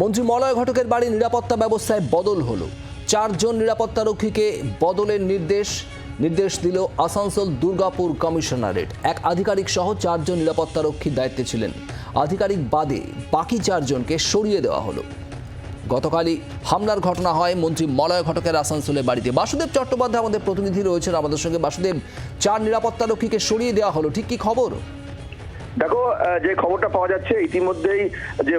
মন্ত্রী মলয় ঘটকের বাড়ি নিরাপত্তা ব্যবস্থায় বদল হলো। চারজন নিরাপত্তারক্ষীকে বদলের নির্দেশ নির্দেশ দিল আসানসোল দুর্গাপুর কমিশনারেট। এক আধিকারিক সহ চারজন নিরাপত্তারক্ষীর দায়িত্বে ছিলেন। আধিকারিক বাদে বাকি চারজনকে সরিয়ে দেওয়া হলো। গতকালই হামলার ঘটনা হয় মন্ত্রী মলয় ঘটকের আসানসোলের বাড়িতে। বাসুদেব চট্টোপাধ্যায় আমাদের প্রতিনিধি রয়েছেন আমাদের সঙ্গে। বাসুদেব, চার নিরাপত্তারক্ষীকে সরিয়ে দেওয়া হলো। ঠিক কি খবর? দেখো যে খবরটা পাওয়া যাচ্ছে, ইতিমধ্যেই যে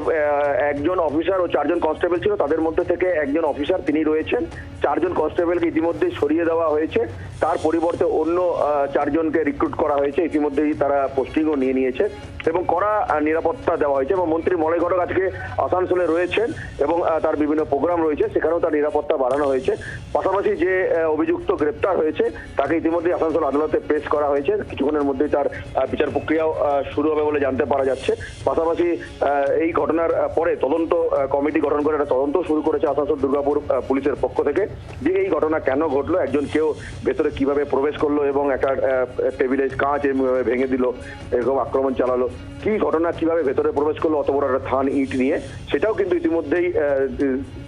একজন অফিসার ও চারজন কনস্টেবল ছিল, তাদের মধ্যে থেকে একজন অফিসার তিনি রয়েছেন। চারজন কনস্টেবলকে ইতিমধ্যেই সরিয়ে দেওয়া হয়েছে। তার পরিবর্তে অন্য চারজনকে রিক্রুট করা হয়েছে। ইতিমধ্যেই তারা পোস্টিংও নিয়ে নিয়েছে এবং কড়া নিরাপত্তা দেওয়া হয়েছে এবং মন্ত্রী মলয় ঘটক আজকে আসানসোলে রয়েছেন এবং তার বিভিন্ন প্রোগ্রাম রয়েছে, সেখানেও তার নিরাপত্তা বাড়ানো হয়েছে। পাশাপাশি যে অভিযুক্ত গ্রেপ্তার হয়েছে, তাকে ইতিমধ্যে আসানসোল আদালতে পেশ করা হয়েছে। কিছুক্ষণের মধ্যেই তার বিচার প্রক্রিয়াও শুরু হবে বলে জানতে পারা যাচ্ছে। পাশাপাশি এই ঘটনার পরে তদন্ত কমিটি গঠন করে একটা তদন্ত শুরু করেছে আসানসোল দুর্গাপুর পুলিশের পক্ষ থেকে যে এই ঘটনা কেন ঘটলো, একজন কেউ ভেতরে কীভাবে প্রবেশ করল এবং একটা টেবিলের টেবিলে কাঁচ ভেঙে দিল, এরকম আক্রমণ চালালো। কি ঘটনা, কীভাবে ভেতরে প্রবেশ করল, অত বড় একটা থান ইট নিয়ে, সেটাও কিন্তু ইতিমধ্যেই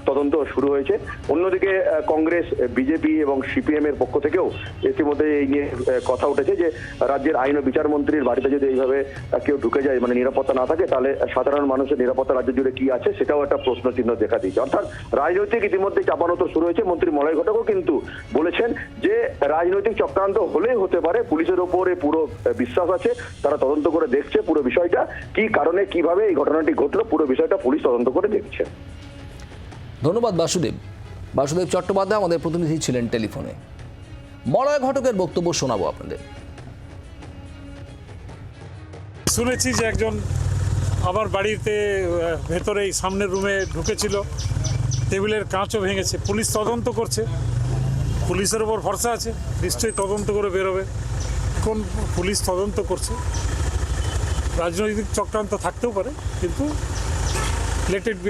তদন্ত শুরু হয়েছে। অন্যদিকে কংগ্রেস বিজেপি এবং সিপিএম এর পক্ষ থেকেও ইতিমধ্যে এই নিয়ে কথা উঠেছে যে, রাজ্যের আইন ও বিচার মন্ত্রীর বাড়িতে যদি এইভাবে কেউ ঢুকে যায় মানে নিরাপত্তা না থাকে, তাহলে সাধারণ মানুষের নিরাপত্তা রাজ্য জুড়ে কি আছে সেটাও একটা প্রশ্ন চিহ্ন দেখা দিয়েছে। অর্থাৎ রাজনৈতিক ইতিমধ্যে চাপানোতর শুরু হয়েছে, মন্ত্রী মলয় ঘটকও কিন্তু বলেছেন যে, রাজনৈতিক চক্রান্ত হলেই হতে পারে, পুলিশের ওপরে পুরো বিশ্বাস আছে, তারা তদন্ত করে দেখছে পুরো বিষয়টা, কি কারণে, কীভাবে এই ঘটনাটি ঘটলো, পুরো বিষয়টা পুলিশ তদন্ত করে দেখছে। ধন্যবাদ বাসুদেব। বাসুদেব চট্টোপাধ্যায় আমাদের প্রতিনিধি ছিলেন টেলিফোনে। মলয় ঘটকের বক্তব্য শোনাবো আপনাদের। শুনেছি যে একজন আমার বাড়িতে ভেতরে সামনের রুমে ঢুকেছিল। টেবিলের কাঁচও ভেঙেছে। পুলিশ তদন্ত করছে। পুলিশের ওপর ভরসা আছে। নিশ্চয়ই তদন্ত করে বেরোবে। কোন পুলিশ তদন্ত করছে। রাজনৈতিক চক্রান্ত থাকতেও পারে, কিন্তু লেট ইট বি